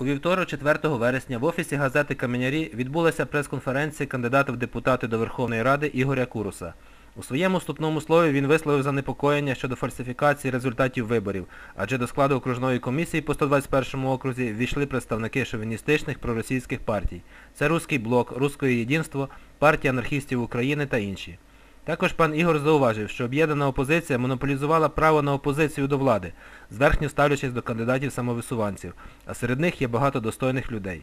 У вівторок, 4 вересня, в офісі газети Каменярі відбулася прес-конференція кандидата в депутати до Верховної Ради Ігоря Куруса. У своєму вступному слові він висловив занепокоєння щодо фальсифікації результатів виборів, адже до складу окружної комісії по 121 окрузі ввійшли представники шовіністичних проросійських партій. Це Руський блок, Руське єдинство, партія анархістів України та інші. Також пан Ігор зауважив, що об'єднана опозиція монополізувала право на опозицію до влади, зверхньо ставлячись до кандидатів-самовисуванців, а серед них є багато достойних людей.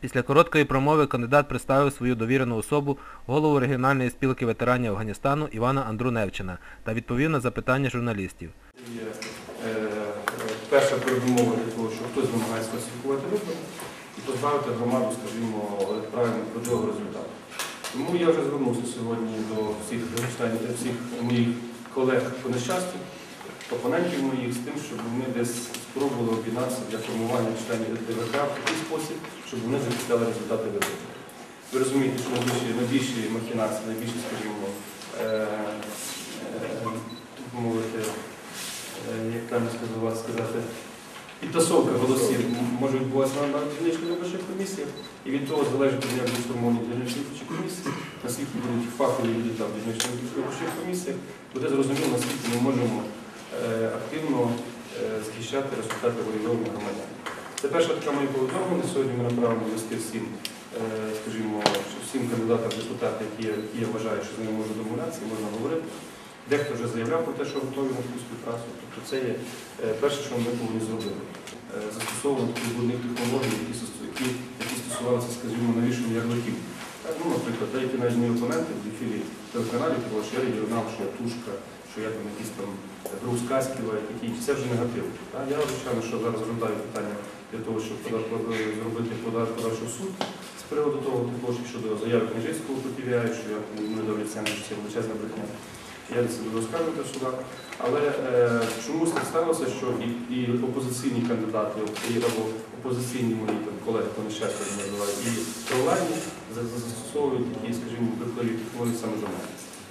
Після короткої промови кандидат представив свою довірену особу голову регіональної спілки ветеранів Афганістану Івана Андруневчина та відповів на запитання журналістів. Є е, перша передумова для того, що хтось намагається класифікувати вибори і позбавити громаду, скажімо, правильно правдивого результату. Тому я вже звернувся сьогодні до всіх членів, всіх моїх колег по нещастю, опонентів моїх з тим, щоб ми десь спробували об'єднатися для формування членів ДВК в такий спосіб, щоб вони захистили результати виборів. Ви розумієте, що найбільші, махінації, найбільші, скажімо, е, е, так мовити, е, як правильно сказати, підтасовка голосів може відбуватися на дільничних виборчих комісіях, і від того залежить, як будуть сформовані дільничні виборчі комісії, наскільки будуть фахові там в дільничних виборчих комісіях, буде зрозуміло, наскільки ми можемо е, активно е, захищати результати волевиявлення громадян. Це перша така моя повідомлення. Сьогодні ми направимо листи всім, е, скажімо, всім кандидатам в депутати, які, я- які я вважаю, що з ними можна домовлятися, можна говорити. Дехто вже заявляв про те, що готові на таку співпрацю. Тобто це є е, перше, що ми повинні зробити. Е, Застосовувати таких будних технологій, які, які, які стосувалися, скажімо, навішання ярликів. Так, ну, наприклад, деякі навіть мої опоненти в ефірі телеканалів казали, що я регіонал, що я тушка, що я там якийсь там друг з Каськіва і такі. Це вже негатив. Так? Я, звичайно, що зараз розглядаю питання для того, щоб зробити пода- подальшу в суд. З приводу того, також щодо заяви Княжицького противляю, що я не до ліцензію, що це величезна брехня. Я це буду оскаржувати в судах. Але е, чомусь так сталося, що і, і опозиційні кандидати, і або опозиційні мої колеги по нещастю я називають, і провладні за- за- застосовують такі, скажімо, брехливі технології саме до мене.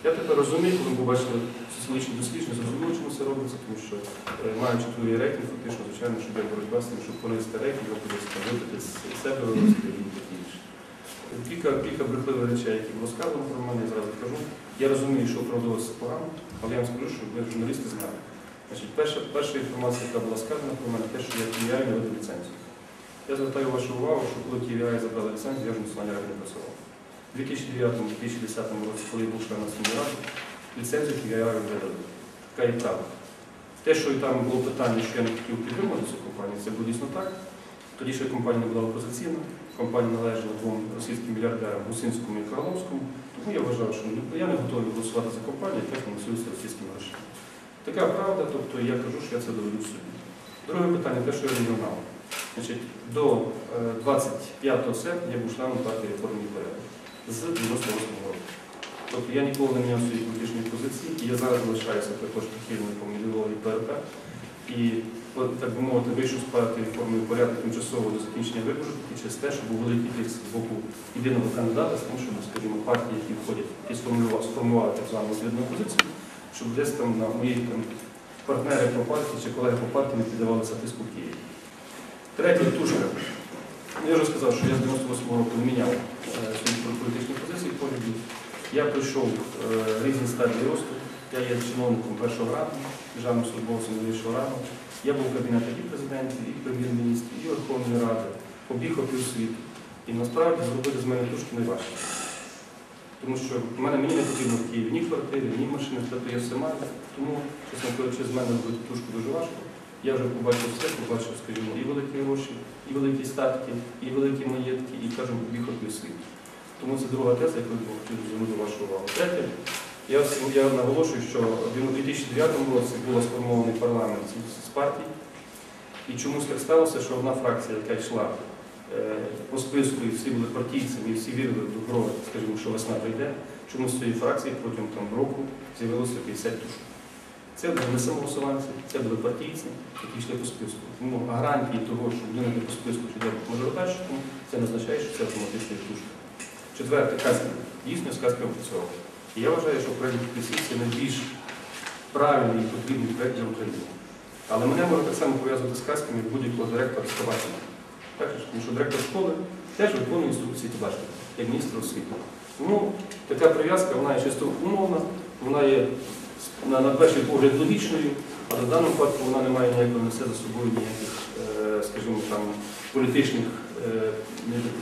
Я тепер розумію, коли ми побачили соціологічні дослідження, зрозуміло, чому це робиться, тому що е, маючи твої рейтинг, фактично, звичайно, щоб я боротьба з тим, щоб понизити рейтинг, опозицію, випити з себе вивести і таке інше. Кілька брехливих речей, які було сказано про мене, я зразу кажу. Я розумію, що оправдовуватися погано, але я вам скажу, що ви журналісти знали. Значить, перша, перша інформація, яка була сказана про мене, те, що я TVI не видав ліцензію. Я звертаю вашу увагу, що коли TVI забрали ліцензію, я вже Національній раді не працював. У 2009-2010 році, коли я був членом Національної ради, ліцензію TVI видали. Така є правда. Те, що там було питання, що я не хотів підтримати цю компанію, це було дійсно так. Тоді ще компанія була опозиційна, компанія належала двом російським мільярдерам Гусинському і Карловському. Тому я вважав, що ну, я не готовий голосувати за компанію, яка фінансується російськими грошима. Така правда, тобто я кажу, що я це доведу суді. Друге питання, те, що я регіонал. Значить, до е, 25 серпня я був членом партії реформі і порядок з 98 року. Тобто я ніколи не міняв свої політичні позиції, і я зараз залишаюся також прихильником ідеології ПРП. І, так би мовити, вийшов з партії реформи і порядку тимчасово до закінчення виборів і через те, що був великий тиск з боку єдиного кандидата, з тим, щоб, скажімо, партії, які входять, які сформували, так звану звідну позицію, щоб десь там на моїх там, партнери по партії чи колеги по партії не піддавалися тиску в Києві. Третє, тушка. Ну, Я вже сказав, що я з 98 року не міняв е, свої політичні позиції поглядів. Я пройшов е, різні стадії росту. Я є чиновником першого ранку, державним службовцем найвищого ранку. Я був в кабінетах і президентів, і прем'єр-міністрів, і Верховної Ради, побіг опівсвіту. І насправді зробити з мене тушки найважче. Тому що в мене мені не потрібно в Києві ні квартири, ні машини, тобто я все маю. Тому, чесно кажучи, з мене робити тушку дуже важко. Я вже побачив все, побачив, скажімо, і великі гроші, і великі статки, і великі маєтки, і кажу, побіг опівсвіту. Тому це друга теза, яку я хотів звернути вашу увагу. Третє, я, я наголошую, що в 2009 році було сформований парламент з- партій, і чомусь так сталося, що одна фракція, яка йшла е, по списку, і всі були партійцями, і всі вірили в добро, скажімо, що весна прийде, чомусь з цієї фракції протягом там, року з'явилося 50 тушок. Це були не самоголосуванці, це були партійці, які йшли по списку. Тому гарантії того, що людина йде по списку йде мажоритарщиком, це не означає, що це автоматично є тушка. Четверте, казка. Дійсно, сказка опрацьовувала. І я вважаю, що проєкт КСІ найбільш правильний і потрібний проєкт для України. Але мене може так само пов'язувати з казками як будь-якого директора же тому що директор школи теж виконує інструкції туди, як міністр освіти. Тому така прив'язка, вона є чисто умовна, вона є на, на перший погляд логічною, але в даному випадку вона не має ніякого несе за собою ніяких, е, скажімо, там політичних, е,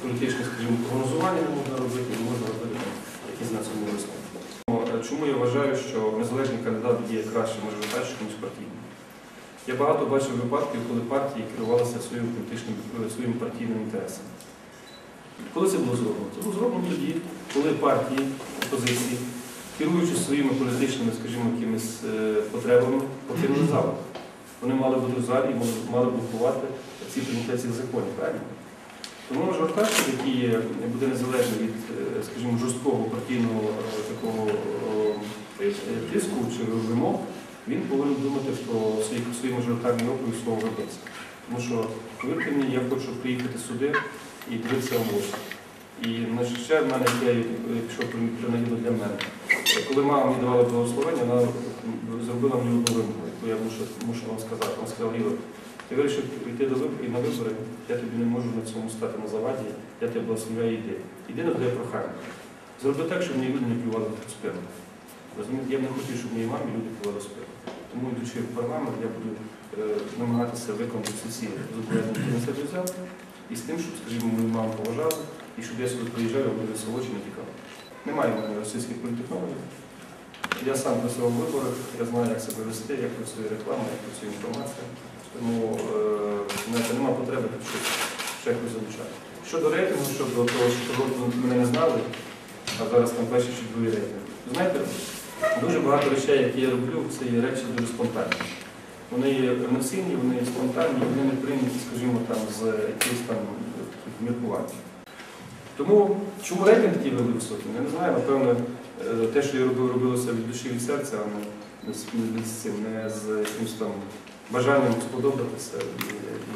політичних, скажімо, прогнозування не можна робити, не можна робити якісь на цьому. Е, Чому я вважаю, що незалежний кандидат є кращим мажоритарщиком, ніж партійний? Я багато бачив випадків, коли партії керувалися своїм політичним, своїм партійним інтересом. Коли це було зроблено? Це було зроблено тоді, коли партії опозиції, керуючи своїми політичними, скажімо, якимись е, потребами, покинули залу. Вони мали бути в залі і мали, блокувати ці прийняття цих законів, правильно? Тому мажоритарщик, який буде незалежний від, е, скажімо, жорсткого партійного е, тиску чи вимог, він повинен думати про свій, свій мажоритарний округ і свого виборця. Тому що, повірте мені, я хочу приїхати сюди і дивитися в очі. І значить, ще в мене ідея, якщо принагідно для мене. Коли мама мені давала благословення, вона зробила мені одну вимогу, яку я мушу, мушу вам сказати. Вона сказала, Ігор, ти вирішив йти до виборів на вибори, я тобі не можу на цьому стати на заваді, я тебе благословляю. Іди на твоє прохання. Зроби так, щоб мені люди не плювали в спину. Розумієте, я б не хотів, щоб моїй мамі люди в спину. Тому йдучи в парламент, я буду е, намагатися виконати всі зобов'язання, взяв, і з тим, щоб, скажімо, мою маму поважали, і щоб я сюди приїжджав, дивився в не тікав. Немає в мене російських політехнологій. Я сам працював в виборах, я знаю, як себе вести, як працює реклама, як працює інформація. Тому е, нема потреби тут щось ще якось залучати. Щодо рейтингу, щодо того, що мене не знали, а зараз там перші чудові рейтинги. Знаєте, дуже багато речей, які я роблю, це є речі дуже спонтанні. Вони є емоційні, вони є спонтанні, вони не прийняті, скажімо, там, з якихось там міркувань. Тому чому рейтинг такий великий високий? Я не знаю, напевно, е, те, що я робив, робилося від душі від серця, а не- з, цим, не з якимось там бажанням сподобатися і,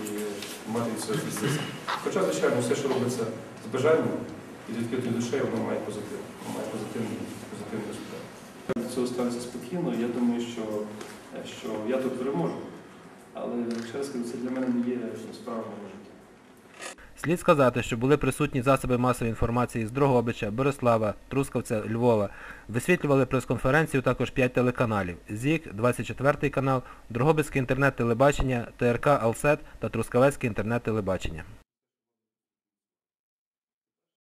і мати від цього. Хоча, звичайно, все, що робиться з бажанням і з відкритою душею, воно має позитив, воно має позитивний, позитивний результат. Цього ставиться спокійно. Я думаю, що, що я тут переможу. Але ще раз кажу, це для мене не є справа мого життя. Слід сказати, що були присутні засоби масової інформації з Дрогобича, Борислава, Трускавця, Львова. Висвітлювали прес-конференцію також 5 телеканалів ЗІК, 24 канал, Дрогобицьке інтернет-телебачення, ТРК Алсет та Трускавецьке інтернет-телебачення.